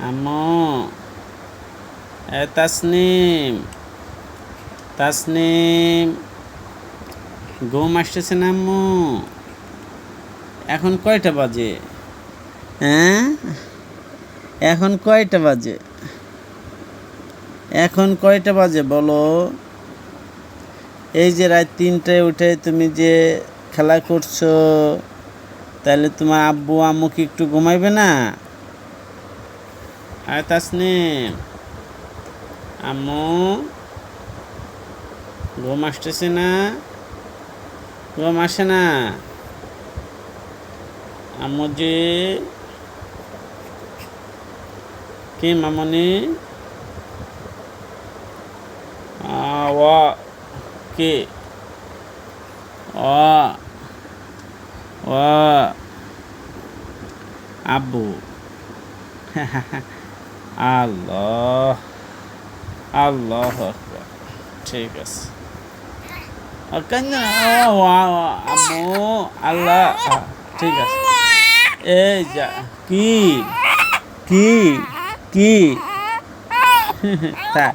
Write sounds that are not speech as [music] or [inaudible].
আম্মু। তাসনিম তাসনিম। ঘুম আসতেছে না আম্মু। এখন কয়টা বাজে? হ্যাঁ? এখন কয়টা বাজে? এখন কয়টা বাজে বলো? এই যে রাত তিনটায় উঠে তুমি যে খেলা করছ, তাহলে তোমার আব্বু আম্মু কি একটু ঘুমাইবে না? আর তাসনিম। আম্মু, ঘুম আসতেছে না? ঘুম আসে না? আম্মু যে কি মামনি? ওয়া কে? ও ও আব্বু। [laughs] আল্লাহ। আল্লাহ আকবার। ঠিক আছে। আম্মু, আল্লাহ ঠিক আছে। এই যা, কি কি কি? [laughs] তা